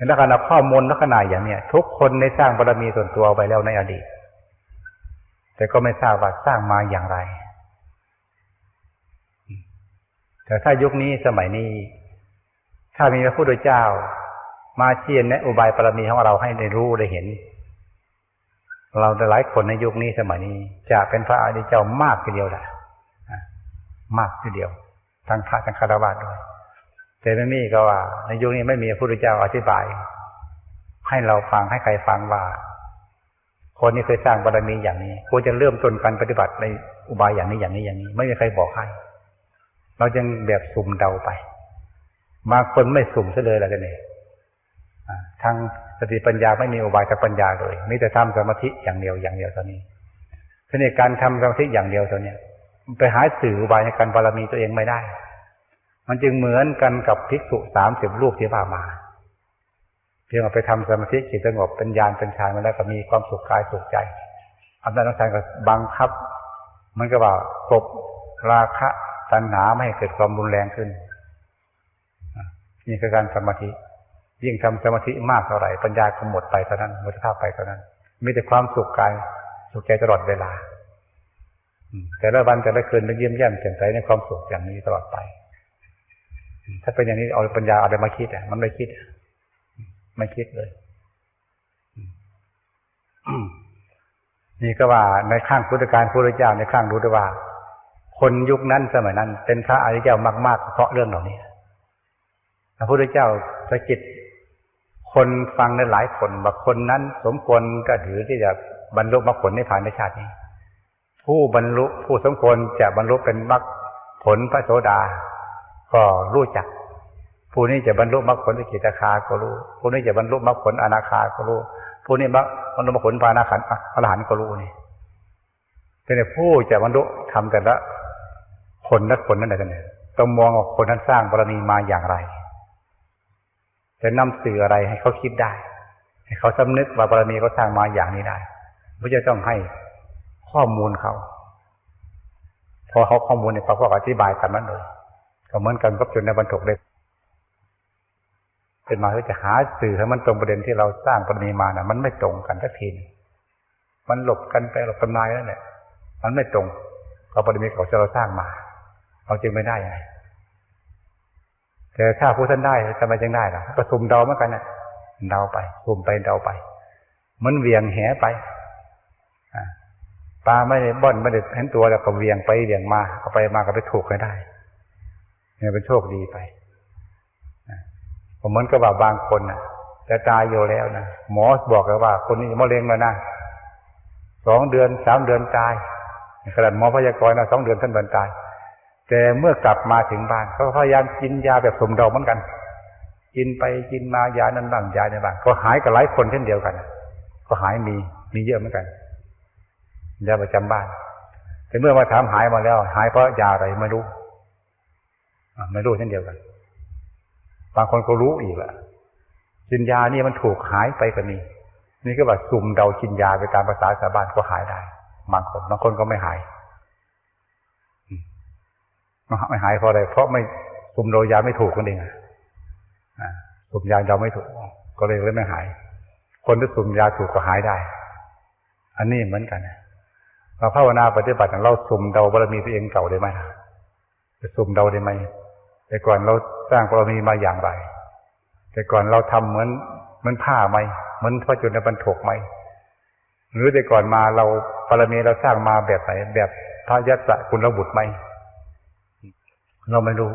ในลักษณะข้อมูลลักษณะอย่างเนี้ยทุกคนได้สร้างบารมีส่วนตัวไปแล้วในอดีต แต่ก็ไม่ทราบว่าสร้างมาอย่างไร แต่ถ้ายุคนี้สมัยนี้ ถ้ามีพระพุทธเจ้า มาเชียนแนะอุบายบารมีของเราให้ได้รู้ได้เห็น เราหลายคนในยุคนี้สมัยนี้ จะเป็นพระอริยเจ้ามากทีเดียวแหละมากทีเดียว ทั้งพระทั้งคารวะด้วย แต่ไม่มีก็ว่า ในยุคนี้ไม่มีพระพุทธเจ้าอธิบาย ให้เราฟังให้ใครฟังว่า คนนี้เคยสร้างบารมีอย่างนี้ควรจะเริ่มต้นการปฏิบัติในอุบายอย่างนี้อย่างนี้อย่างนี้ ไม่มีใครบอกให้ เราจึงแบบสุ่มเดาไปบางคนไม่สุ่มซะเลยละกันเองทางสติปัญญาไม่มีอุบายทางปัญญาเลยมีแต่ทำสมาธิอย่างเดียวอย่างเดียวเท่านี้ทีนี้การทำสมาธิอย่างเดียวเท่านี้ไปหาสื่ออุบายในการบารมีตัวเองไม่ได้ มันจึงเหมือนกันกับภิกษุสามสิบรูปที่ว่ามา เพียงเอาไปทำสมาธิจิตสงบเป็นญาณเป็นฌานมาแล้วก็มีความสุขกายสุขใจอำนาจของฌานก็บังคับ มันก็ว่ากบราคะตัณหาไม่ให้เกิดความรุนแรงขึ้นนี่คือการสมาธิ ยิ่งทำสมาธิมากเท่าไหร่ปัญญาก็หมดไปเท่านั้นหมดภาพไปเท่านั้น มีแต่ความสุขกายสุขใจตลอดเวลาแต่ละวันแต่ละคืนมันเยี่ยมแย้มแจ่มใสในความสุขอย่างนี้ตลอดไป ถ้าเป็นอย่างนี้เอาปัญญาอะไรมาคิดอะ มันไม่คิดไม่คิดเลยนี่ก็ว่าในข้างพุทธการพระเจ้าในข้างรู้ได้ว่า คนยุคนั้นสมัยนั้น เป็นพระอริยเจ้ามาก ๆ เพราะเรื่องเหล่านี้พระพุทธเจ้าสะกิดคนฟังได้หลายคนว่าคนนั้น สมควรก็ถือที่จะบรรลุมรรคผลในภายในชาตินี้ ผู้บรรลุผู้สมควรจะบรรลุเป็นมรรคผลพระโสดา ก็รู้จัก ผู้นี้จะบรรลุมรรคผลสกิตาคาก็รู้ ผู้นี้จะบรรลุมรรคผลอนาคาก็รู้ ผู้นี้บรรลุมรรคผลพานาขันอรหันต์ก็รู้นี่แต่ผู้จะบรรลุทำแต่ละคนละคนนั่นแหละกันเนี่ยต้องมองว่าคนนั้นสร้างบารมีมาอย่างไรจะนำสื่ออะไรให้เขาคิดได้ ให้เขาสำนึกว่าบารมีเขาสร้างมาอย่างนี้ได้ไม่จะต้องให้ข้อมูลเขา พอเขาข้อมูลเนี่ยเขาก็อธิบายตามนั้นเลย ก็เหมือนกันกับจนในบรรทุกเลยเป็นมาเพื่อจะหาสื่อให้มันตรงประเด็นที่เราสร้างบารมีมานะ่ะ มันไม่ตรงกันสักทีมันหลบกันไปหลบกันมาแล้วเนี่ยมันไม่ตรงกับบารมีของที่เราสร้างมา เราจึงไม่ได้ไงแต่ถ้าผู้ท่านได้ทำไมจึงได้ล่ะก็สุ่มเดาเหมือนกันนะเดาไปสุ่มไปเดาไป มันเวียงแหไปปลาไม่ได้บ่อนไม่ได้เห็นตัวแล้วก็เวียงไปเวียงมาเอาไปมาก็ไปถูกให้ได้ เนี่ยเป็นโชคดีไปผมเหมือนกับว่าบางคนนะแต่ตายอยู่แล้วนะหมอบอกเลยว่า คนนี้มะเร็งแล้วนะสองเดือนสามเดือนตายขนาดหมอพยากรณ์นะสองเดือนท่านบันตาย แต่เมื่อกลับมาถึงบ้านก็พยายามกินยาแบบสมเดาเหมือนกัน กินไปกินมายานั้นบ้างยาเนี่ยบ้างก็หายกับหลายคนเช่นเดียวกันก็หายมีมีเยอะเหมือนกันยาประจำบ้านแต่เมื่อมาถามหายมาแล้ว หายเพราะยาอะไรไม่รู้ ไม่รู้เช่นเดียวกัน บางคนก็รู้อีกละกินยานี่มันถูกหายไปก็มีนี่ก็แบบสุ่มเดากินยาไปตามภาษาชาวบ้านก็หายได้ บางคนบางคนก็ไม่หายไม่หายเพราะอะไรเพราะไม่สุ่มเดายาไม่ถูกกันเองอะสุ่มยาเราไม่ถูก ก็เลยเลยไม่หาย คนที่สุ่มยาถูกก็หายได้ อันนี้เหมือนกันเราภาวนาปฏิบัติเราสุ่มเดาบารมีตัวเองเก่าได้ไหมจะสุ่มเดาได้ไหม แต่ก่อนเราสร้างบารมีมาอย่างไร แต่ก่อนเราทำเหมือนเหมือนผ้าไหมเหมือนพระจุลบรรทกไหมหรือแต่ก่อนมาเราบารมีเราสร้างมาแบบไหนแบบพระยัตสกุลบุตรไหมเราไม่รู้